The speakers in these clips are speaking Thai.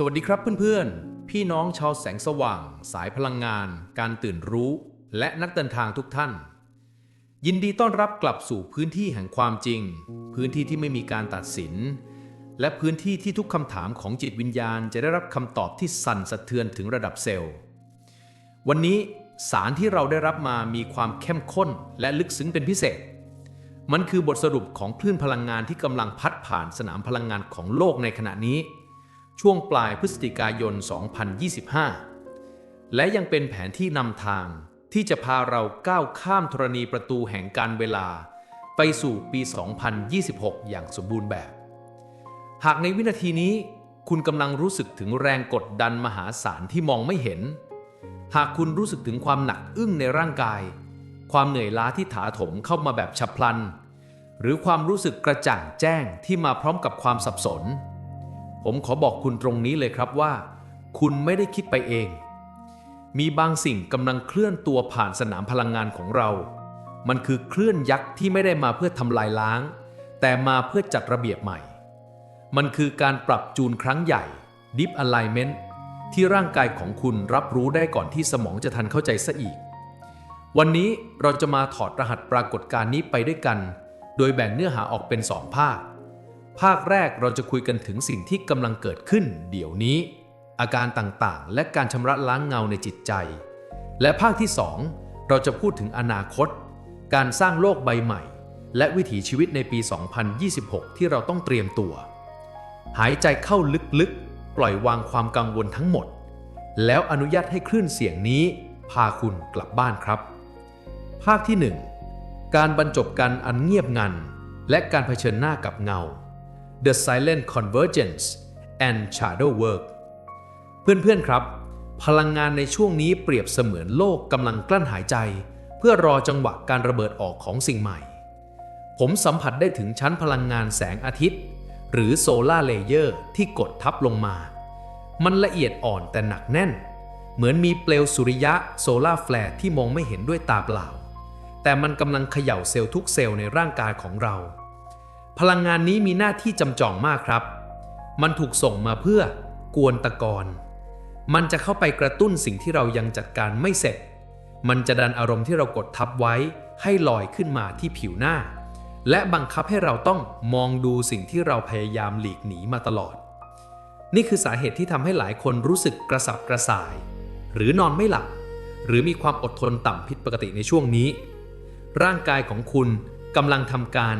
สวัสดีครับเพื่อนๆ พี่น้องชาวแสงสว่าง สายพลังงาน การตื่นรู้ และนักเดินทางทุกท่าน ยินดีต้อนรับกลับสู่พื้นที่แห่งความจริง พื้นที่ที่ไม่มีการตัดสิน และพื้นที่ที่ทุกคำถามของจิตวิญญาณ จะได้รับคำตอบที่สั่นสะเทือนถึงระดับเซลล์ วันนี้สารที่เราได้รับมามีความเข้มข้นและลึกซึ้งเป็นพิเศษ มันคือบทสรุปของคลื่นพลังงานที่กำลังพัดผ่านสนามพลังงานของโลกในขณะนี้ ช่วงปลายพฤศจิกายน 2025 และยังเป็นแผนที่นำทางที่จะพาเราก้าวข้ามธรณีประตูแห่งการเวลา ไปสู่ปี 2026 อย่างสมบูรณ์แบบ หากในวินาทีนี้คุณกำลังรู้สึกถึงแรงกดดันมหาศาลที่มองไม่เห็น หากคุณรู้สึกถึงความหนักอึ้งในร่างกาย ความเหนื่อยล้าที่ถาโถมเข้ามาแบบฉับพลัน หรือความรู้สึกกระจ่างแจ้งที่มาพร้อมกับความสับสน ผมขอบอกคุณตรงนี้เลยครับว่า คุณไม่ได้คิดไปเอง มีบางสิ่งกำลังเคลื่อนตัวผ่านสนามพลังงานของเรา มันคือเคลื่อนยักษ์ที่ไม่ได้มาเพื่อทำลายล้าง แต่มาเพื่อจัดระเบียบใหม่ มันคือการปรับจูนครั้งใหญ่ Deep Alignment ที่ร่างกายของคุณรับรู้ได้ก่อนที่สมองจะทันเข้าใจซะอีก วันนี้เราจะมาถอดรหัสปรากฏการณ์นี้ไปด้วยกัน โดยแบ่งเนื้อหาออกเป็นสองภาค ภาคแรกเราจะคุยกันถึงสิ่งที่กำลังเกิดขึ้นเดี๋ยวนี้ อาการต่างๆ และการชำระล้างเงาในจิตใจ และภาคที่ 2 เราจะพูดถึงอนาคต การสร้างโลกใบใหม่ และวิถีชีวิตในปี 2026 ที่เราต้องเตรียมตัว หายใจเข้าลึกๆ ปล่อยวางความกังวลทั้งหมด แล้วอนุญาตให้คลื่นเสียงนี้ พาคุณกลับบ้านครับ ภาคที่ 1 การบรรจบกันอันเงียบงัน และการเผชิญหน้ากับเงา The Silent Convergence and Shadow Work เพื่อนๆครับ พลังงานในช่วงนี้เปรียบเสมือนโลกกำลังกลั้นหายใจ เพื่อรอจังหวะการระเบิดออกของสิ่งใหม่ ผมสัมผัสได้ถึงชั้นพลังงานแสงอาทิตย์ หรือโซลาร์เลเยอร์ที่กดทับลงมา มันละเอียดอ่อนแต่หนักแน่น เหมือนมีเปลวสุริยะโซลาร์แฟลร์ที่มองไม่เห็นด้วยตาเปล่า แต่มันกำลังเขย่าเซลล์ทุกเซลล์ในร่างกายของเรา พลังงานนี้มีหน้าที่จำจองมากครับ มันถูกส่งมาเพื่อกวนตะกอน มันจะเข้าไปกระตุ้นสิ่งที่เรายังจัดการไม่เสร็จ มันจะดันอารมณ์ที่เรากดทับไว้ให้ลอยขึ้นมาที่ผิวหน้า และบังคับให้เราต้องมองดูสิ่งที่เราพยายามหลีกหนีมาตลอด นี่คือสาเหตุที่ทำให้หลายคนรู้สึกกระสับกระส่าย หรือนอนไม่หลับ หรือมีความอดทนต่ำผิดปกติในช่วงนี้ ร่างกายของคุณกำลังทำการ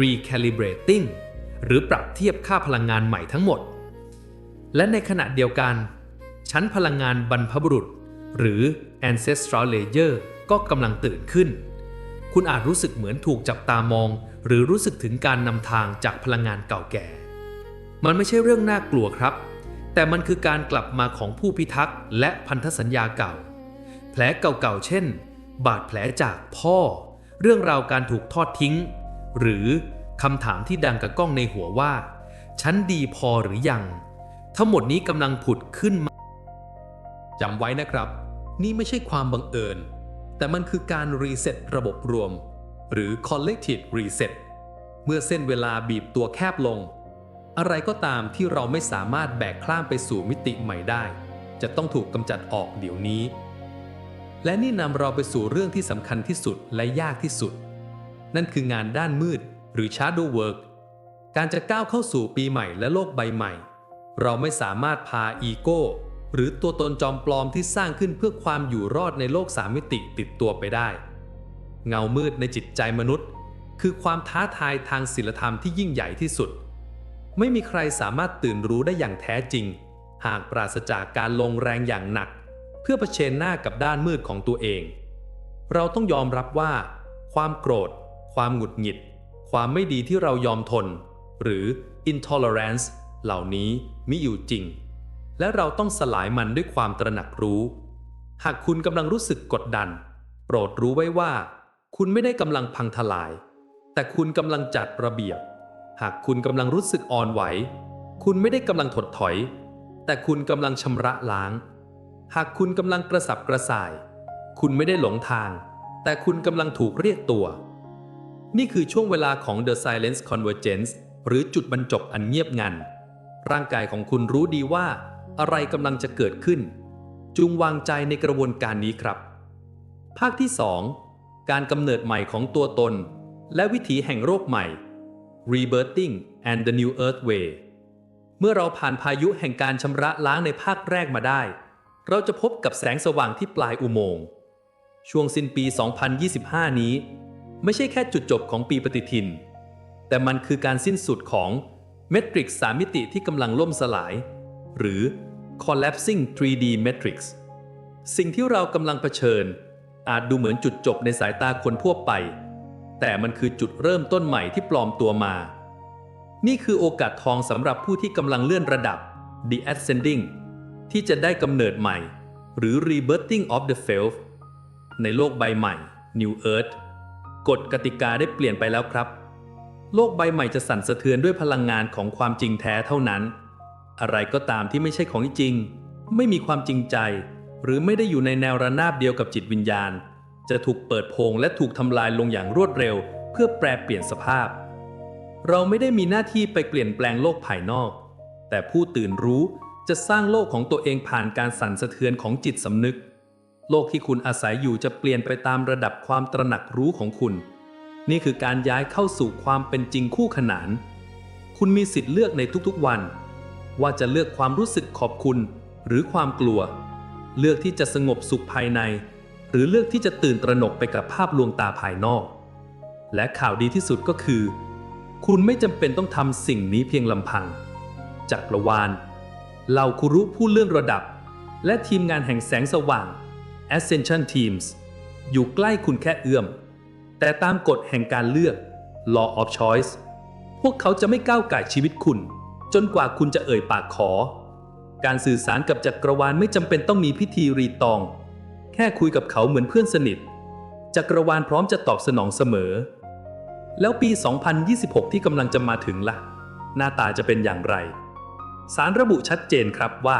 recalibrating หรือปรับเทียบค่าพลังงานใหม่ทั้งหมด และในขณะเดียวกัน ชั้นพลังงานบรรพบุรุษ หรือ ancestral layer ก็กำลังตื่นขึ้น คุณอาจรู้สึกเหมือนถูกจับตามอง หรือรู้สึกถึงการนำทางจากพลังงานเก่าแก่ มันไม่ใช่เรื่องน่ากลัวครับ แต่มันคือการกลับมาของผู้พิทักษ์ และพันธสัญญาเก่า แผลเก่าๆ เช่น บาดแผลจากพ่อ เรื่องราวการถูกทอดทิ้ง หรือคำถามที่ดังกระก้องในหัวว่า ฉันดีพอหรือยัง ทั้งหมดนี้กำลังผุดขึ้นมาจำไว้นะครับ นี่ไม่ใช่ความบังเอิญ แต่มันคือการรีเซ็ตระบบรวม หรือ collective reset เมื่อเส้นเวลาบีบตัวแคบลง อะไรก็ตามที่เราไม่สามารถแบกข้ามไปสู่มิติใหม่ได้ จะต้องถูกกำจัดออกเดี๋ยวนี้ และนี่นำเราไปสู่เรื่องที่สำคัญที่สุดและยากที่สุด นั่นคืองานด้านมืด หรือ shadow work การจะก้าวเข้าสู่ปีใหม่และโลกใบใหม่ เราไม่สามารถพาอีโก้ หรือตัวตนจอมปลอมที่สร้างขึ้นเพื่อความอยู่รอดในโลกสามมิติติดตัวไปได้ เงามืดในจิตใจมนุษย์ คือความท้าทายทางศีลธรรมที่ยิ่งใหญ่ที่สุด ไม่มีใครสามารถตื่นรู้ได้อย่างแท้จริง หากปราศจากการลงแรงอย่างหนัก เพื่อเผชิญหน้ากับด้านมืดของตัวเอง เราต้องยอมรับว่า ความโกรธ ความหงุดหงิด ความไม่ดีที่เรายอมทน หรือ intolerance เหล่านี้มีอยู่จริง และเราต้องสลายมันด้วยความตระหนักรู้ หากคุณกำลังรู้สึกกดดัน โปรดรู้ไว้ว่า คุณไม่ได้กำลังพังทลาย แต่คุณกำลังจัดระเบียบ หากคุณกำลังรู้สึกอ่อนไหว คุณไม่ได้กำลังถดถอย แต่คุณกำลังชำระล้าง หากคุณกำลังกระสับกระส่าย คุณไม่ได้หลงทาง แต่คุณกำลังถูกเรียกตัว นี่คือช่วงเวลาของ The Silence Convergence หรือจุดบรรจบอันเงียบงัน ร่างกายของคุณรู้ดีว่า อะไรกำลังจะเกิดขึ้น จุงวางใจในกระบวนการนี้ครับ ภาคที่ 2 การกำเนิดใหม่ของตัวตน และวิถีแห่งโรคใหม่ Rebirthing and the New Earth Way เมื่อเราผ่านพายุแห่งการชำระล้างในภาคแรกมาได้ เราจะพบกับแสงสว่างที่ปลายอุโมงค์ช่วงสิ้นปี 2025 นี้ ไม่ใช่แค่จุดจบของปีปฏิทิน แต่มันคือการสิ้นสุดของเมตริกซ์สามมิติที่กำลังล่มสลาย หรือ collapsing 3D matrix สิ่งที่เรากำลังเผชิญ อาจดูเหมือนจุดจบในสายตาคนทั่วไป แต่มันคือจุดเริ่มต้นใหม่ที่ปลอมตัวมา นี่คือโอกาสทองสำหรับผู้ที่กำลังเลื่อนระดับ the ascending ที่จะได้กำเนิดใหม่ หรือ rebirthing of the self ในโลกใบใหม่ New Earth กฎกติกาได้เปลี่ยนไปแล้วครับ โลกใบใหม่จะสั่นสะเทือนด้วยพลังงานของความจริงแท้เท่านั้น อะไรก็ตามที่ไม่ใช่ของจริง ไม่มีความจริงใจ หรือไม่ได้อยู่ในแนวระนาบเดียวกับจิตวิญญาณ จะถูกเปิดโพงและถูกทำลายลงอย่างรวดเร็ว เพื่อแปลเปลี่ยนสภาพ เราไม่ได้มีหน้าที่ไปเปลี่ยนแปลงโลกภายนอก แต่ผู้ตื่นรู้จะสร้างโลกของตัวเองผ่านการสั่นสะเทือนของจิตสำนึก โลกที่คุณอาศัยอยู่จะเปลี่ยนไปตามระดับความตระหนักรู้ของคุณ นี่คือการย้ายเข้าสู่ความเป็นจริงคู่ขนาน คุณมีสิทธิ์เลือกในทุกๆวัน ว่าจะเลือกความรู้สึกขอบคุณ หรือความกลัว เลือกที่จะสงบสุขภายใน หรือเลือกที่จะตื่นตระหนกไปกับภาพลวงตาภายนอก และข่าวดีที่สุดก็คือ คุณไม่จำเป็นต้องทำสิ่งนี้เพียงลำพัง จักรวาลเหล่าคุรุผู้เลื่อนระดับ และทีมงานแห่งแสงสว่าง Ascension Teams อยู่ใกล้คุณแค่เอื้อม แต่ตามกฎแห่งการเลือก Law of Choice พวกเขาจะไม่ก้าวไก่ชีวิตคุณ จนกว่าคุณจะเอ่ยปากขอ การสื่อสารกับจักรวาลไม่จำเป็นต้องมีพิธีรีตอง แค่คุยกับเขาเหมือนเพื่อนสนิท จักรวาลพร้อมจะตอบสนองเสมอ แล้วปี 2026 ที่กำลังจะมาถึงล่ะ หน้าตาจะเป็นอย่างไร สารระบุชัดเจนครับว่า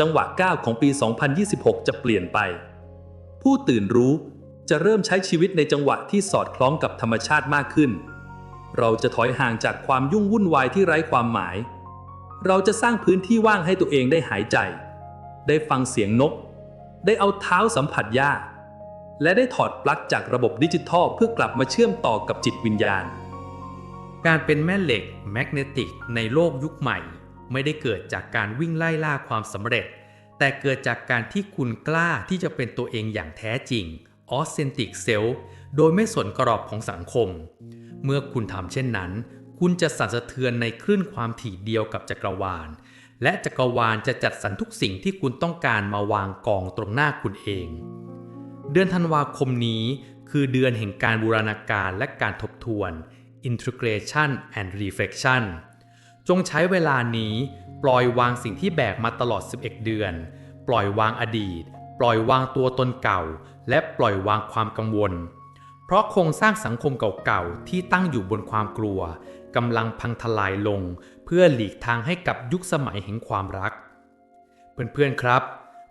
จังหวะก้าวของปี 2026 จะเปลี่ยนไป ผู้ตื่นรู้จะเริ่มใช้ชีวิตในจังหวะที่สอดคล้องกับธรรมชาติมากขึ้น เราจะถอยห่างจากความยุ่งวุ่นวายที่ไร้ความหมาย เราจะสร้างพื้นที่ว่างให้ตัวเองได้หายใจ ได้ฟังเสียงนก ได้เอาเท้าสัมผัสหญ้า และได้ถอดปลั๊กจากระบบดิจิทัลเพื่อกลับมาเชื่อมต่อกับจิตวิญญาณ การเป็นแม่เหล็กแมกเนติกในโลกยุคใหม่ ไม่ได้เกิดจากการวิ่งไล่ล่าความสำเร็จ แต่เกิดจากการที่คุณกล้าที่จะเป็นตัวเองอย่างแท้จริง authentic self โดยไม่สนกรอบของสังคม เมื่อคุณทำเช่นนั้น คุณจะสั่นสะเทือนในคลื่นความถี่เดียวกับจักรวาล และจักรวาลจะจัดสรรทุกสิ่งที่คุณต้องการมาวางกองตรงหน้าคุณเอง เดือนธันวาคมนี้คือเดือนแห่งการบูรณาการและการทบทวน integration and reflection จงใช้เวลานี้ปล่อยวางสิ่งที่แบกมาตลอด 11 เดือน ปล่อยวางอดีต ปล่อยวางตัวตนเก่า และปล่อยวางความกังวล เพราะโครงสร้างสังคมเก่าๆ ที่ตั้งอยู่บนความกลัวกำลังพังทลายลง เพื่อหลีกทางให้กับยุคสมัยแห่งความรัก เพื่อนๆครับ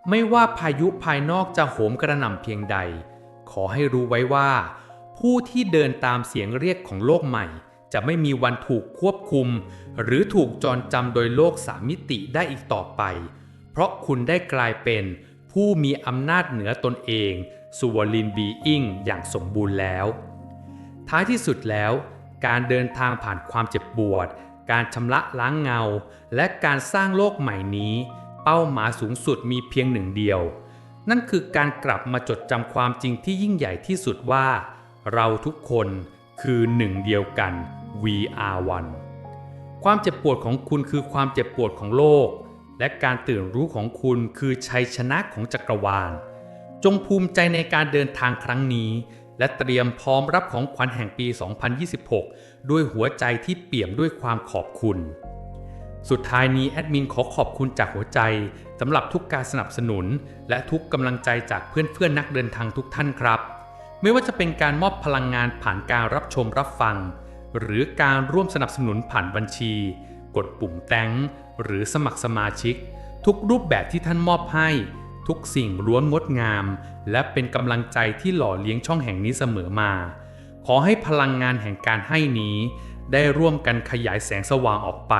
ไม่ว่าพายุภายนอกจะโหมกระหน่ำเพียงใด ขอให้รู้ไว้ว่า ผู้ที่เดินตามเสียงเรียกของโลกใหม่ จะไม่มีวันถูกควบคุม หรือถูกจรจำโดยโลกสามมิติได้อีกต่อไป เพราะคุณได้กลายเป็นผู้มีอำนาจเหนือตนเองสุวลินบีอิงอย่างสมบูรณ์แล้ว ท้ายที่สุดแล้ว การเดินทางผ่านความเจ็บปวด การชำระล้างเงา และการสร้างโลกใหม่นี้ เป้าหมายสูงสุดมีเพียงหนึ่งเดียว นั่นคือการกลับมาจดจำความจริงที่ยิ่งใหญ่ที่สุดว่า เราทุกคนคือหนึ่งเดียวกัน we are one ความเจ็บปวดของคุณคือความเจ็บปวดของโลก และการตื่นรู้ของคุณคือชัยชนะของจักรวาล จงภูมิใจในการเดินทางครั้งนี้ และเตรียมพร้อมรับของขวัญแห่งปี 2026 ด้วยหัวใจที่เปี่ยมด้วยความขอบคุณ สุดท้ายนี้แอดมินขอขอบคุณจากหัวใจสำหรับทุกการสนับสนุน และทุกกำลังใจจากเพื่อนๆนักเดินทางทุกท่านครับ ไม่ว่าจะเป็นการมอบพลังงานผ่านการรับชมรับฟัง หรือการร่วมสนับสนุนผ่านบัญชี กดปุ่มแตงหรือสมัครสมาชิก ทุกรูปแบบที่ท่านมอบให้ ทุกสิ่งล้วนงดงาม และเป็นกำลังใจที่หล่อเลี้ยงช่องแห่งนี้เสมอมา ขอให้พลังงานแห่งการให้นี้ ได้ร่วมกันขยายแสงสว่างออกไป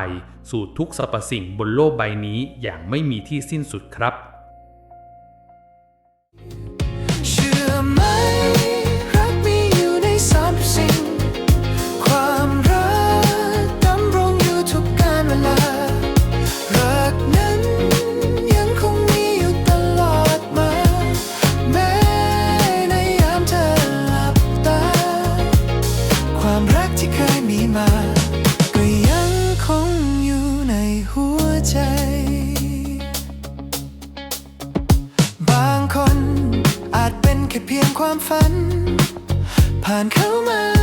สู่ทุกสรรพสิ่งบนโลกใบนี้อย่างไม่มีที่สิ้นสุดครับ ฝัน ผ่านเข้ามา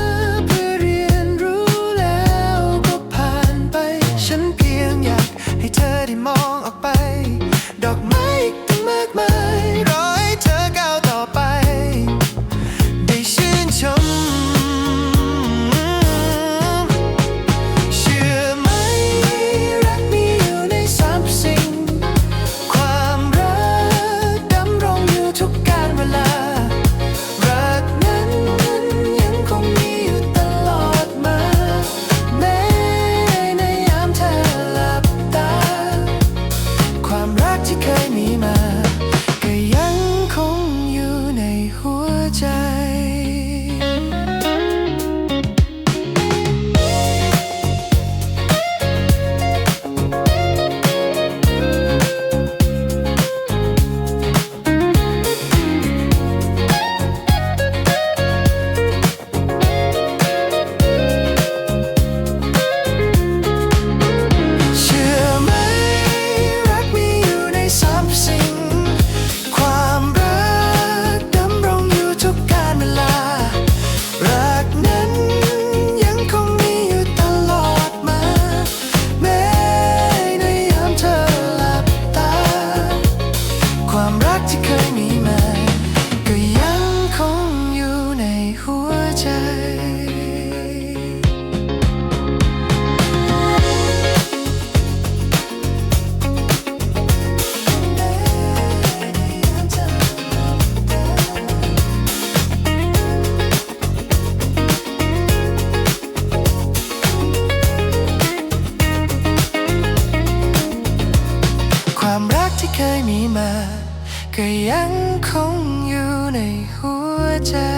ก็ยังคงอยู่ในหัวใจ